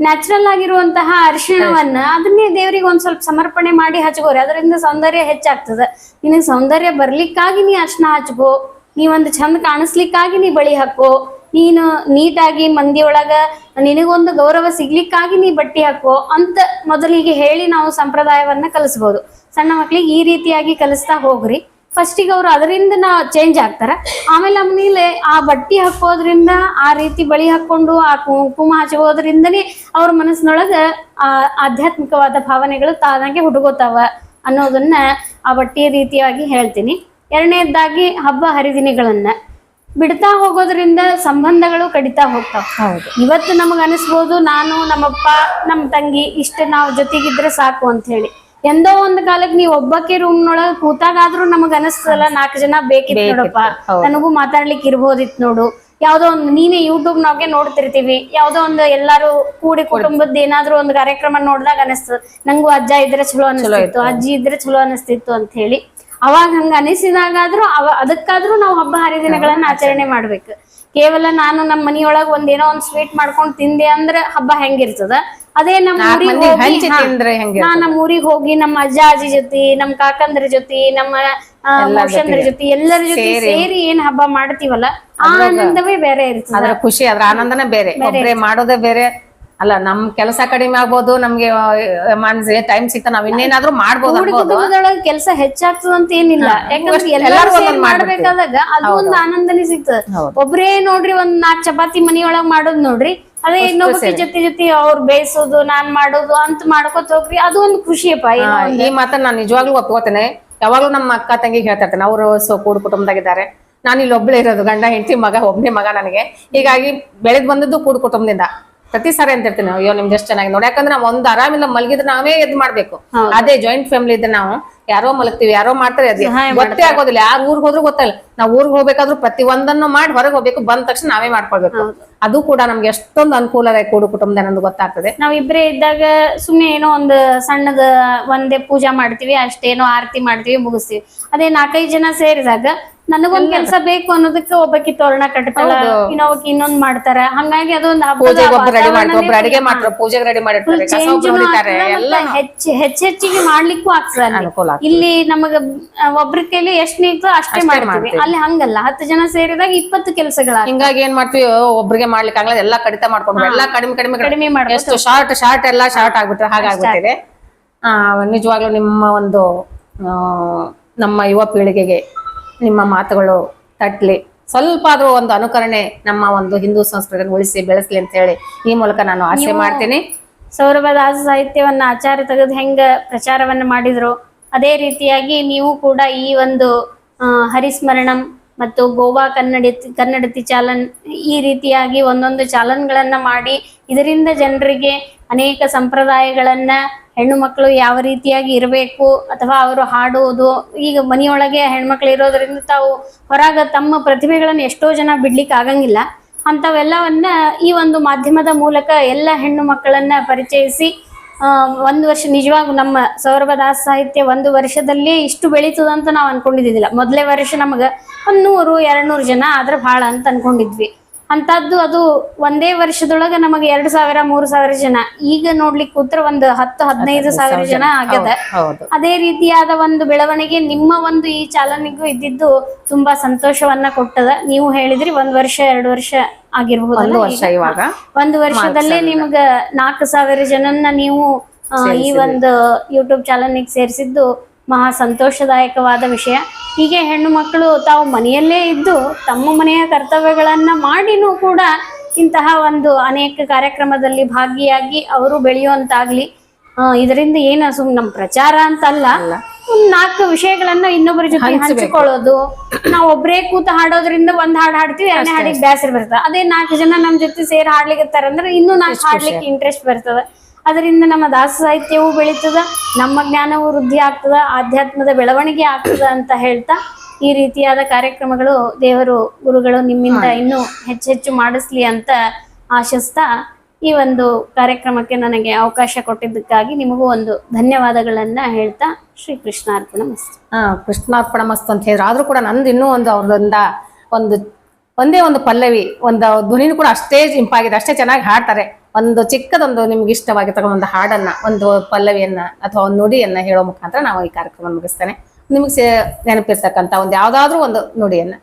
ನ್ಯಾಚುರಲ್ ಆಗಿರುವಂತಹ ಅರಿಶಿಣವನ್ನ ಅದನ್ನೇ ದೇವರಿಗೆ ಒಂದ್ ಸ್ವಲ್ಪ ಸಮರ್ಪಣೆ ಮಾಡಿ ಹಚ್ಕೋರಿ ಅದರಿಂದ ಸೌಂದರ್ಯ ಹೆಚ್ಚಾಗ್ತದ. ನಿನಗೆ ಸೌಂದರ್ಯ ಬರ್ಲಿಕ್ಕಾಗಿ ನೀ ಅರ್ಶನ ಹಚ್ಕೋ ನೀ ಒಂದು ಚಂದ ಕಾಣಿಸ್ಲಿಕ್ಕಾಗಿ ನೀ ಬಳಿ ಹಾಕೋ. ನೀನು ನೀಟಾಗಿ ಮಂದಿಯೊಳಗ ಒಳಗ ನಿನಗೊಂದು ಗೌರವ ಸಿಗ್ಲಿಕ್ಕಾಗಿ ನೀ ಬಟ್ಟಿ ಹಾಕೋ ಅಂತ ಮೊದಲಿಗೆ ಹೇಳಿ ನಾವು ಸಂಪ್ರದಾಯವನ್ನ ಕಲಿಸ್ಬೋದು. ಸಣ್ಣ ಮಕ್ಳಿಗೆ ಈ ರೀತಿಯಾಗಿ ಕಲಿಸ್ತಾ ಹೋಗ್ರಿ. ಫಸ್ಟಿಗೆ ಅವ್ರು ಅದರಿಂದ ಚೇಂಜ್ ಆಗ್ತಾರ. ಆಮೇಲೆ ಆಮೇಲೆ ಆ ಬಟ್ಟೆ ಹಾಕೋದ್ರಿಂದ ಆ ರೀತಿ ಬಳಿ ಹಾಕೊಂಡು ಆ ಕುಂಕುಮ ಹಚ್ಚೋದ್ರಿಂದನೇ ಅವ್ರ ಮನಸ್ಸಿನೊಳಗ ಆ ಆಧ್ಯಾತ್ಮಿಕವಾದ ಭಾವನೆಗಳು ತಾನಾಗೆ ಹುಡುಗೋತಾವ ಅನ್ನೋದನ್ನ ಆ ಬಟ್ಟೆಯ ರೀತಿಯಾಗಿ ಹೇಳ್ತೀನಿ. ಎರಡನೇದಾಗಿ ಹಬ್ಬ ಹರಿದಿನಗಳನ್ನ. ಬಿಡ್ತಾ ಹೋಗೋದ್ರಿಂದ ಸಂಬಂಧಗಳು ಕಡಿತಾ ಹೋಗ್ತಾವ. ಹೌದು. ಇವತ್ತು ನಮಗ ಅನಿಸ್ಬೋದು ನಾನು ನಮ್ಮಪ್ಪ ನಮ್ಮ ತಂಗಿ ಇಷ್ಟ ನಾವು ಜೊತೆಗಿದ್ರೆ ಸಾಕು ಅಂತ ಹೇಳಿ ಎಂದೋ ಒಂದ್ ಕಾಲಕ್ ನೀವ್ ಒಬ್ಬಕ್ಕೆ ರೂಮ್ ನೊಳಗ ಕೂತಾಗಾದ್ರೂ ನಮಗ್ ಅನಸ್ತಲ್ಲ ನಾಲ್ಕು ಜನ ಬೇಕಿತ್ತು ನೋಡಪ್ಪ. ನನಗೂ ಮಾತಾಡ್ಲಿಕ್ಕೆ ಇರ್ಬೋದಿತ್ತು ನೋಡು. ಯಾವ್ದೋ ಒಂದ್ ನೀನೇ ಯೂಟ್ಯೂಬ್ ನಾಗೆ ನೋಡ್ತಿರ್ತೀವಿ. ಯಾವ್ದೋ ಒಂದು ಎಲ್ಲಾರು ಕೂಡಿ ಕುಟುಂಬದ ಏನಾದ್ರೂ ಒಂದು ಕಾರ್ಯಕ್ರಮ ನೋಡಿದಾಗ ಅನಿಸ್ತದ ನಂಗೂ ಅಜ್ಜ ಇದ್ರೆ ಚಲೋ ಅನಿಸ್ತಿತ್ತು ಅಜ್ಜಿ ಇದ್ರೆ ಚಲೋ ಅನಿಸ್ತಿತ್ತು ಅಂತ ಹೇಳಿ. ಅವಾಗ ಹಂಗ ಅನಿಸಿದಾಗಾದ್ರೂ ಅವ ಅದಕ್ಕಾದ್ರೂ ನಾವು ಹಬ್ಬ ಹರಿದಿನಗಳನ್ನ ಆಚರಣೆ ಮಾಡ್ಬೇಕು. ಕೇವಲ ನಾನು ನಮ್ಮ ಮನಿಯೊಳಗ ಒಂದೇನೋ ಒಂದ್ ಸ್ವೀಟ್ ಮಾಡ್ಕೊಂಡ್ ತಿಂದೆ ಅಂದ್ರೆ ಹಬ್ಬ ಹೆಂಗಿರ್ತದ? ಅದೇ ನಮ್ಮ ಊರಿಗೆ ಹೋಗಿ ಹಾ, ತಿಂದ್ರೆ ನಾ ನಮ್ಮ ಊರಿಗೆ ಹೋಗಿ ನಮ್ಮ ಅಜ್ಜ ಅಜ್ಜಿ ಜೊತೆ ನಮ್ಮ ಕಾಕಂದ್ರ ಜೊತೆ ನಮ್ಮ ಮೋಷಂದ್ರ ಜೊತೆ ಎಲ್ಲರ ಜೊತೆ ಸೇರಿ. ಏನ್ ಹಬ್ಬ ಮಾಡ್ತೀವಲ್ಲ ಆ ಆನಂದವೇ ಬೇರೆ ಇರ್ತದೆ ಅದ್ರ ಖುಷಿ ಅದ್ರ ಆನಂದನೇ ಬೇರೆ. ಬೇರೆ ಮಾಡೋದೇ ಬೇರೆ. ಅಲ್ಲ ನಮ್ ಕೆಲಸ ಕಡಿಮೆ ಆಗ್ಬೋದು ನಮ್ಗೆ ಮನ್ಸ್ ಟೈಮ್ ಸಿಗ್ತಾ ನಾವ್ ಇನ್ನೇನಾದ್ರೂ ಮಾಡ್ಬೋದು ಕೆಲಸ ಹೆಚ್ಚಾಗ್ತದ ಅಂತ ಏನಿಲ್ಲ. ಯಾಕಂದ್ರೆ ಎಲ್ಲರೂ ಮಾಡ್ಬೇಕಾದಾಗ ಅದು ಒಂದು ಆನಂದನೇ ಸಿಗ್ತದೆ. ಒಬ್ರೇ ನೋಡ್ರಿ ಒಂದ್ ನಾಕ್ ಚಪಾತಿ ಮನಿಯೊಳಗ್ ಮಾಡೋದ್ ನೋಡ್ರಿ ಅದೇ ಇನ್ನೊಬ್ಬಕ್ಕೆ ಜೊತೆ ಜೊತೆ ಅವ್ರು ಬೇಯಿಸೋದು ನಾನ್ ಮಾಡೋದು ಅಂತ ಮಾಡ್ಕೊತ ಹೋಗ್ರಿ ಅದು ಒಂದು ಖುಷಿಯಪ್ಪ ಏನೋ ಈ ಮಾತನ್ನ ನಾನು ನಿಜವಾಗ್ಲೂ ಒಪ್ಕೋತೇನೆ. ಯಾವಾಗ್ಲೂ ನಮ್ಮ ಅಕ್ಕ ತಂಗಿ ಹೇಳ್ತಾ ಇರ್ತೇನೆ ಅವರು ಸೊ ಕೂಡು ಕುಟುಂಬದಾಗಿದ್ದಾರೆ. ನಾನು ಇಲ್ಲಿ ಒಬ್ಳೆ ಇರೋದು ಗಂಡ ಹೆಂಡತಿ ಮಗ ಒಬ್ಬನೇ ಮಗ ನನಗೆ. ಹೀಗಾಗಿ ಬೆಳೆದ್ ಬಂದದ್ದು ಕೂಡು ಕುಟುಂಬದಿಂದ. ಪ್ರತಿ ಸಾರಿ ಅಂತ ಇರ್ತೀನಿ ಅಯ್ಯೋ ನಿಮ್ಗೆ ಎಷ್ಟು ಚೆನ್ನಾಗಿ ನೋಡಿ. ಯಾಕಂದ್ರೆ ನಾವು ಒಂದು ಆರಾಮಿಲ್ಲ ಮಲಗಿದ್ರೆ ನಾವೇ ಇದ್ ಮಾಡ್ಬೇಕು. ಅದೇ ಜಾಯಿಂಟ್ ಫ್ಯಾಮಿಲಿ ಇದ್ರೆ ನಾವು ಯಾರೋ ಮಲಗ್ತೀವಿ ಯಾರೋ ಮಾಡ್ತಾರೆ ಅದೇ. ಗೊತ್ತೇ ಆಗೋದಿಲ್ಲ. ಯಾರು ಊರ್ಗ್ ಹೋದ್ರು ಗೊತ್ತಲ್ಲ ನಾವ್ ಊರ್ಗ್ ಹೋಗ್ಬೇಕಾದ್ರೂ ಪ್ರತಿ ಒಂದನ್ನು ಮಾಡಿ ಹೊರಗೆ ಹೋಗ್ಬೇಕು ಬಂದ ತಕ್ಷಣ ನಾವೇ ಮಾಡ್ಕೊಳ್ಬೇಕು. ಅದು ಕೂಡ ನಮ್ಗೆ ಎಷ್ಟೊಂದು ಅನುಕೂಲ ಇದೆ ಕೂಡು ಕುಟುಂಬದ ಅನ್ನೋದು ಗೊತ್ತಾಗ್ತದೆ. ನಾವ್ ಇಬ್ರೇ ಇದ್ದಾಗ ಸುಮ್ನೆ ಏನೋ ಒಂದು ಸಣ್ಣದ ಒಂದೇ ಪೂಜಾ ಮಾಡ್ತೀವಿ ಅಷ್ಟೇನೋ ಆರತಿ ಮಾಡ್ತೀವಿ ಮುಗಿಸ್ತೀವಿ. ಅದೇ ನಾಲ್ಕೈದು ಜನ ಸೇರಿದಾಗ ನನಗೊಂದ್ ಕೆಲ್ಸ ಬೇಕು ಅನ್ನೋದಕ್ಕೆ ಒಬ್ಬಕಿ ತೋರಣ ಕಟ್ತಾಳ ಇನ್ನೊಬ್ಬಕಿ ಇನ್ನೊಂದ್ ಮಾಡ್ತಾರ. ಹಂಗಾಗಿ ಅದೊಂದು ಅಡಿಗೆ ಮಾಡ್ತಾರೆ ಪೂಜೆಗೆ ರೆಡಿ ಮಾಡಿರ್ತಾರೆ ಹೆಚ್ಚ್ ಹೆಚ್ಚಿಗೆ ಮಾಡ್ಲಿಕ್ಕೂ ಆಗ್ತದೆ ಅನುಕೂಲ. ಇಲ್ಲಿ ನಮಗ ಒಬ್ಬರ ಒಬ್ರ ಕೈಲಿ ಎಷ್ಟ್ ನೀಗ್ತೋ ಅಷ್ಟೇ ಮಾಡ್ತೀವಿ. ಅಲ್ಲಿ ಹಂಗಲ್ಲ ಹತ್ತು ಜನ ಸೇರಿದಾಗ ಇಪ್ಪತ್ತು ಕೆಲಸಗಳ ಹಿಂಗಾಗಿ ಏನ್ ಮಾಡ್ತೀವಿ ಒಬ್ರಿಗೆ ಮಾಡ್ಲಿಕ್ಕೆ ಆಗಲ್ಲ ಎಲ್ಲಾ ಕಡಿತ ಮಾಡ್ಕೊಂಡು ಎಲ್ಲಾ ಕಡಿಮೆ ಕಡಿಮೆ ಕಡಿಮೆ. ಮಾಡಿ ಎಷ್ಟು ಶಾರ್ಟ್ ಶಾರ್ಟ್ ಎಲ್ಲಾ ಶಾರ್ಟ್ ಆಗ್ಬಿಟ್ರೆ ಹಾಗಾಗ್ಬಿಟ್ಟಿದೆ ಆ ನಿಜವಾಗ್ಲೂ ನಿಮ್ಮ ಒಂದು ನಮ್ಮ ಯುವ ಪೀಳಿಗೆಗೆ ನಿಮ್ಮ ಮಾತುಗಳು ತಟ್ಲಿ. ಸ್ವಲ್ಪ ಆದ್ರೂ ಒಂದು ಅನುಕರಣೆ ನಮ್ಮ ಒಂದು ಹಿಂದೂ ಸಂಸ್ಕೃತಿಯನ್ನು ಉಳಿಸಿ ಬೆಳೆಸಲಿ ಅಂತ ಹೇಳಿ ಈ ಮೂಲಕ ನಾನು ಆಶೆ ಮಾಡ್ತೀನಿ. ಸೌರಭ ದಾಸ ಸಾಹಿತ್ಯವನ್ನ ಆಚಾರ ತೆಗೆದು ಹೆಂಗ ಪ್ರಚಾರವನ್ನ ಮಾಡಿದ್ರು? ಅದೇ ರೀತಿಯಾಗಿ ನೀವು ಕೂಡ ಈ ಒಂದು ಹರಿಸ್ಮರಣಂ ಮತ್ತು ಗೋವಾ ಕನ್ನಡ ಕನ್ನಡತಿ ಚಾಲನ್, ಈ ರೀತಿಯಾಗಿ ಒಂದೊಂದು ಚಾಲನ್ಗಳನ್ನು ಮಾಡಿ ಇದರಿಂದ ಜನರಿಗೆ ಅನೇಕ ಸಂಪ್ರದಾಯಗಳನ್ನ ಹೆಣ್ಣು ಮಕ್ಕಳು ಯಾವ ರೀತಿಯಾಗಿ ಇರಬೇಕು ಅಥವಾ ಅವರು ಹಾಡುವುದು, ಈಗ ಮನೆಯೊಳಗೆ ಹೆಣ್ಮಕ್ಳು ಇರೋದ್ರಿಂದ ತಾವು ಹೊರಗ ತಮ್ಮ ಪ್ರತಿಭೆಗಳನ್ನು ಎಷ್ಟೋ ಜನ ಬಿಡ್ಲಿಕ್ಕೆ ಆಗಂಗಿಲ್ಲ. ಅಂಥವೆಲ್ಲವನ್ನ ಈ ಒಂದು ಮಾಧ್ಯಮದ ಮೂಲಕ ಎಲ್ಲ ಹೆಣ್ಣು ಮಕ್ಕಳನ್ನ ಪರಿಚಯಿಸಿ ಒಂದು ವರ್ಷ ನಿಜವಾಗೂ ನಮ್ಮ ಸೌರಭ ದಾಸ ಸಾಹಿತ್ಯ ಒಂದು ವರ್ಷದಲ್ಲಿ ಇಷ್ಟು ಬೆಳೀತದ ಅಂತ ನಾವು ಅನ್ಕೊಂಡಿದ್ದಿಲ್ಲ ಮೊದಲೇ ವರ್ಷ ನಮಗೆ ಒಂದು ನೂರು ಎರಡು ನೂರು ಜನ ಆದ್ರೆ ಭಾಳ ಅಂತ ಅನ್ಕೊಂಡಿದ್ವಿ. ಅಂತದ್ದು ಅದು ಒಂದೇ ವರ್ಷದೊಳಗ ನಮಗೆ ಎರಡು ಸಾವಿರ ಮೂರು ಸಾವಿರ ಜನ. ಈಗ ನೋಡ್ಲಿಕ್ಕೆ ಕೂತ್ರ ಒಂದು ಹತ್ತು ಹದಿನೈದು ಸಾವಿರ ಜನ ಆಗ್ಯದ. ಅದೇ ರೀತಿಯಾದ ಒಂದು ಬೆಳವಣಿಗೆ ನಿಮ್ಮ ಒಂದು ಈ ಚಾಲನೆಗೂ ಇದ್ದಿದ್ದು ತುಂಬಾ ಸಂತೋಷವನ್ನ ಕೊಟ್ಟದ. ನೀವು ಹೇಳಿದ್ರಿ ಒಂದ್ ವರ್ಷ ಎರಡು ವರ್ಷ ಆಗಿರ್ಬಹುದು ಒಂದು ಇವಾಗ. ಒಂದು ವರ್ಷದಲ್ಲೇ ನಿಮ್ಗ ನಾಲ್ಕು ಸಾವಿರ ಜನನ್ನ ನೀವು ಈ ಒಂದು ಯೂಟ್ಯೂಬ್ ಚಾಲನೆಗೆ ಸೇರಿಸಿದ್ದು ಮಹಾ ಸಂತೋಷದಾಯಕವಾದ ವಿಷಯ. ಹೀಗೆ ಹೆಣ್ಣು ಮಕ್ಕಳು ತಾವು ಮನೆಯಲ್ಲೇ ಇದ್ದು ತಮ್ಮ ಮನೆಯ ಕರ್ತವ್ಯಗಳನ್ನು ಮಾಡಿನೂ ಕೂಡ ಇಂತಹ ಒಂದು ಅನೇಕ ಕಾರ್ಯಕ್ರಮದಲ್ಲಿ ಭಾಗಿಯಾಗಿ ಅವರು ಬೆಳೆಯುವಂತಾಗ್ಲಿ. ಆ, ಇದರಿಂದ ಏನ ಸುಮ್ ನಮ್ ಪ್ರಚಾರ ಅಂತಲ್ಲ. ಒಂದ್ ನಾಲ್ಕು ವಿಷಯಗಳನ್ನ ಇನ್ನೊಬ್ಬರ ಜೊತೆ ಹಂಚಿಕೊಳ್ಳೋದು. ನಾವ್ ಒಬ್ರೇ ಕೂತ ಹಾಡೋದ್ರಿಂದ ಒಂದ್ ಹಾಡ್ ಹಾಡ್ತೀವಿ ಎರಡನೇ ಹಾಡಿಗೆ ಬ್ಯಾಸರ್ ಬರ್ತದೆ. ಅದೇ ನಾಲ್ಕು ಜನ ನಮ್ ಜೊತೆ ಸೇರಿ ಹಾಡ್ಲಿಕ್ಕೆ ಅಂದ್ರೆ ಇನ್ನೂ ನಾಲ್ಕು ಹಾಡ್ಲಿಕ್ಕೆ ಇಂಟ್ರೆಸ್ಟ್ ಬರ್ತದ. ಅದರಿಂದ ನಮ್ಮ ದಾಸ ಸಾಹಿತ್ಯವೂ ಬೆಳೀತದ ನಮ್ಮ ಜ್ಞಾನವೂ ವೃದ್ಧಿ ಆಗ್ತದ ಆಧ್ಯಾತ್ಮದ ಬೆಳವಣಿಗೆ ಆಗ್ತದ ಅಂತ ಹೇಳ್ತಾ ಈ ರೀತಿಯಾದ ಕಾರ್ಯಕ್ರಮಗಳು ದೇವರು ಗುರುಗಳು ನಿಮ್ಮಿಂದ ಇನ್ನೂ ಹೆಚ್ಚೆಚ್ಚು ಮಾಡಿಸ್ಲಿ ಅಂತ ಆಶಿಸ್ತಾ ಈ ಒಂದು ಕಾರ್ಯಕ್ರಮಕ್ಕೆ ನನಗೆ ಅವಕಾಶ ಕೊಟ್ಟಿದ್ದಕ್ಕಾಗಿ ನಿಮಗೂ ಒಂದು ಧನ್ಯವಾದಗಳನ್ನ ಹೇಳ್ತಾ ಶ್ರೀ ಕೃಷ್ಣಾರ್ಪಣ ಮಸ್ತ್. ಹಾ ಕೃಷ್ಣಾರ್ಪಣ ಮಸ್ತ್ ಅಂತ ಹೇಳಿದ್ರು. ಆದ್ರೂ ಕೂಡ ನಂದು ಇನ್ನೂ ಒಂದು ಅವ್ರದಿಂದ ಒಂದು ಒಂದೇ ಒಂದು ಪಲ್ಲವಿ ಒಂದು ಧ್ವನಿನೂ ಕೂಡ ಅಷ್ಟೇ ಇಂಪಾಗಿದೆ ಅಷ್ಟೇ ಚೆನ್ನಾಗಿ ಹಾಡ್ತಾರೆ. ಒಂದು ಚಿಕ್ಕದೊಂದು ನಿಮ್ಗೆ ತಗೊಂಡ ಒಂದು ಹಾಡನ್ನ, ಒಂದು ಪಲ್ಲವಿಯನ್ನ ಅಥವಾ ಒಂದು ನುಡಿಯನ್ನ ಹೇಳೋ ಮುಖಾಂತರ ನಾವು ಈ ಕಾರ್ಯಕ್ರಮ ಮುಗಿಸ್ತೇನೆ. ನಿಮಗೆ ನೆನಪಿರ್ತಕ್ಕಂಥ ಒಂದು ಯಾವ್ದಾದ್ರೂ ಒಂದು ನುಡಿಯನ್ನ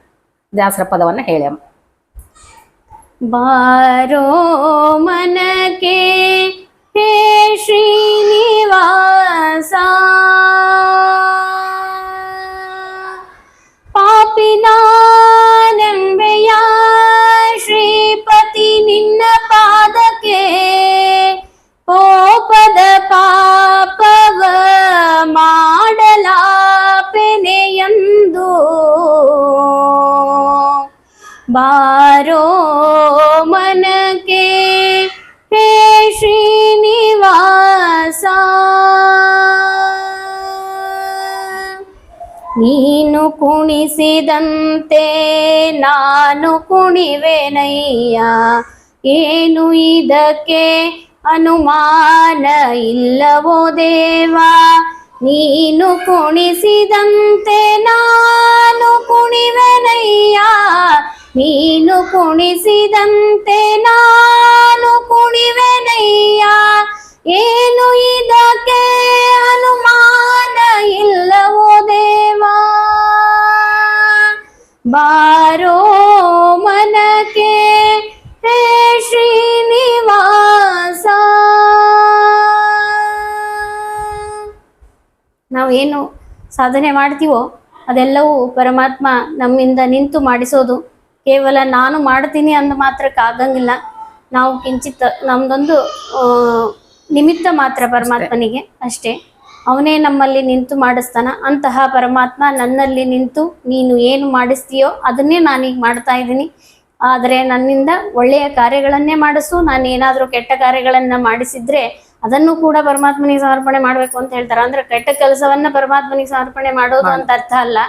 ದಾಸರ ಪದವನ್ನ ಹೇಳಿ ಬಾರೋ ಮನಕೆ ಹೇ ಶ್ರೀನಿವಾಸ ಪಾಪಿನಾನೆಂಬೆಯ ಕುಣಿಸಿದಂತೆ ನಾನು ಕುಣಿವೆನಯ್ಯ. ಏನು ಇದಕ್ಕೆ ಅನುಮಾನ ಇಲ್ಲವೋ ದೇವಾ? ನೀನು ಕುಣಿಸಿದಂತೆ ನಾನು ಕುಣಿವೆನಯ್ಯ. ನೀನು ಕುಣಿಸಿದಂತೆ ನಾನು ಕುಣಿವೆನಯ್ಯ. ಏನು ಬಾರೋ ಮನಕೆ ಹೇ ಶ್ರೀನಿವಾಸ. ಏನು ಸಾಧನೆ ಮಾಡ್ತೀವೋ ಅದೆಲ್ಲವೂ ಪರಮಾತ್ಮ ನಮ್ಮಿಂದ ನಿಂತು ಮಾಡಿಸೋದು. ಕೇವಲ ನಾನು ಮಾಡ್ತೀನಿ ಅಂದ ಮಾತ್ರಕ್ಕೆ ಆಗಂಗಿಲ್ಲ. ನಾವು ಕಿಂಚಿತ್ ನಮ್ದೊಂದು ನಿಮಿತ್ತ ಮಾತ್ರ ಪರಮಾತ್ಮನಿಗೆ ಅಷ್ಟೇ. ಅವನೇ ನಮ್ಮಲ್ಲಿ ನಿಂತು ಮಾಡಿಸ್ತಾನ. ಅಂತಹ ಪರಮಾತ್ಮ ನನ್ನಲ್ಲಿ ನಿಂತು ನೀನು ಏನು ಮಾಡಿಸ್ತೀಯೋ ಅದನ್ನೇ ನಾನೀಗ ಮಾಡ್ತಾ ಇದ್ದೀನಿ. ಆದರೆ ನನ್ನಿಂದ ಒಳ್ಳೆಯ ಕಾರ್ಯಗಳನ್ನೇ ಮಾಡಿಸು. ನಾನು ಏನಾದರೂ ಕೆಟ್ಟ ಕಾರ್ಯಗಳನ್ನ ಮಾಡಿಸಿದ್ರೆ ಅದನ್ನು ಕೂಡ ಪರಮಾತ್ಮನಿಗೆ ಸಮರ್ಪಣೆ ಮಾಡಬೇಕು ಅಂತ ಹೇಳ್ತಾರೆ. ಅಂದ್ರೆ ಕೆಟ್ಟ ಕೆಲಸವನ್ನ ಪರಮಾತ್ಮನಿಗೆ ಸಮರ್ಪಣೆ ಮಾಡೋದು ಅಂತ ಅರ್ಥ ಅಲ್ಲ.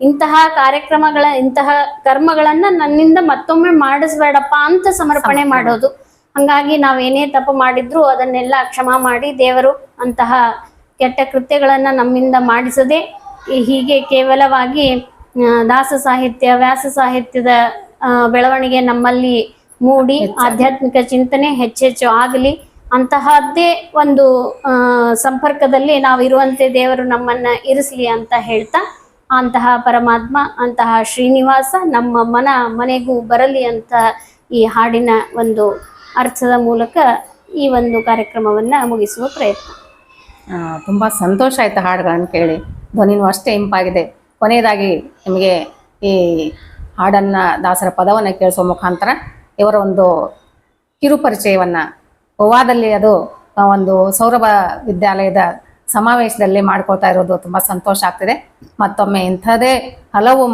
ಇಂತಹ ಕಾರ್ಯಕ್ರಮಗಳ ಇಂತಹ ಕರ್ಮಗಳನ್ನ ನನ್ನಿಂದ ಮತ್ತೊಮ್ಮೆ ಮಾಡಿಸ್ಬೇಡಪ್ಪ ಅಂತ ಸಮರ್ಪಣೆ. ಮಾಡೋದು. ಹಂಗಾಗಿ ನಾವೇನೇ ತಪ್ಪು ಮಾಡಿದ್ರು ಅದನ್ನೆಲ್ಲ ಕ್ಷಮಾ ಮಾಡಿ ದೇವರು ಅಂತಹ ಕೆಟ್ಟ ಕೃತ್ಯಗಳನ್ನು ನಮ್ಮಿಂದ ಮಾಡಿಸದೆ ಹೀಗೆ ಕೇವಲವಾಗಿ ದಾಸ ಸಾಹಿತ್ಯ ವ್ಯಾಸ ಸಾಹಿತ್ಯದ ಬೆಳವಣಿಗೆ ನಮ್ಮಲ್ಲಿ ಮೂಡಿ ಆಧ್ಯಾತ್ಮಿಕ ಚಿಂತನೆ ಹೆಚ್ಚೆಚ್ಚು ಆಗಲಿ ಅಂತಹದ್ದೇ ಒಂದು ಸಂಪರ್ಕದಲ್ಲಿ ನಾವು ಇರುವಂತೆ ದೇವರು ನಮ್ಮನ್ನ ಇರಿಸಲಿ ಅಂತ ಹೇಳ್ತಾ ಅಂತಹ ಪರಮಾತ್ಮ ಅಂತಹ ಶ್ರೀನಿವಾಸ ನಮ್ಮ ಮನ ಮನೆಗೂ ಬರಲಿ ಅಂತ ಈ ಹಾಡಿನ ಒಂದು ಅರ್ಥದ ಮೂಲಕ ಈ ಒಂದು ಕಾರ್ಯಕ್ರಮವನ್ನ ಮುಗಿಸುವ ಪ್ರಯತ್ನ. ತುಂಬಾ ಸಂತೋಷ ಆಯಿತು ಹಾಡುಗಳನ್ನು ಕೇಳಿ. ಧ್ವನಿನೂ ಅಷ್ಟೇ ಇಂಪಾಗಿದೆ. ಕೊನೆಯದಾಗಿ ನಿಮಗೆ ಈ ಹಾಡನ್ನು ದಾಸರ ಪದವನ್ನು ಕೇಳಿಸೋ ಮುಖಾಂತರ ಇವರ ಒಂದು ಕಿರುಪರಿಚಯವನ್ನು ಗೋವಾದಲ್ಲಿ ಅದು ಒಂದು ಸೌರಭ ವಿದ್ಯಾಲಯದ ಸಮಾವೇಶದಲ್ಲಿ ಮಾಡ್ಕೊಳ್ತಾ ಇರೋದು ತುಂಬ ಸಂತೋಷ ಆಗ್ತಿದೆ. ಮತ್ತೊಮ್ಮೆ ಇಂಥದ್ದೇ ಹಲವು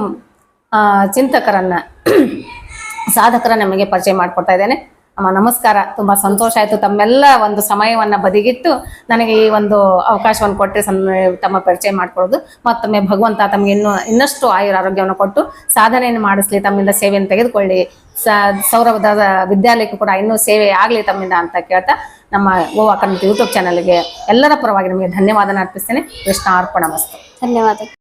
ಚಿಂತಕರನ್ನು ಸಾಧಕರ ನಮಗೆ ಪರಿಚಯ ಮಾಡಿಕೊಡ್ತಾ ಇದ್ದೇನೆ. ನಮಸ್ಕಾರ. ತುಂಬಾ ಸಂತೋಷ ಆಯ್ತು. ತಮ್ಮೆಲ್ಲ ಒಂದು ಸಮಯವನ್ನ ಬದಿಗಿಟ್ಟು ನನಗೆ ಈ ಒಂದು ಅವಕಾಶವನ್ನು ಕೊಟ್ಟರೆ ತಮ್ಮ ಪರಿಚಯ ಮಾಡ್ಕೊಳ್ಳೋದು. ಮತ್ತೊಮ್ಮೆ ಭಗವಂತ ತಮಗೆ ಇನ್ನೂ, ಇನ್ನಷ್ಟು ಆಯುರ ಆರೋಗ್ಯವನ್ನು ಕೊಟ್ಟು ಸಾಧನೆಯನ್ನು ಮಾಡಿಸ್ಲಿ, ತಮ್ಮಿಂದ ಸೇವೆಯನ್ನು ತೆಗೆದುಕೊಳ್ಳಿ. ಸೌರಭದ ವಿದ್ಯಾಲಯಕ್ಕೂ ಕೂಡ ಇನ್ನೂ ಸೇವೆ ಆಗಲಿ ತಮ್ಮಿಂದ ಅಂತ ಕೇಳ್ತಾ ನಮ್ಮ ಗೋವಾ ಕನ್ನಡ ಯೂಟ್ಯೂಬ್ ಚಾನಲ್ಗೆ ಎಲ್ಲರ ಪರವಾಗಿ ನಿಮಗೆ ಧನ್ಯವಾದನ ಅರ್ಪಿಸ್ತೇನೆ. ಕೃಷ್ಣ ಅರ್ಪಣ ಮಸ್ತು. ಧನ್ಯವಾದ.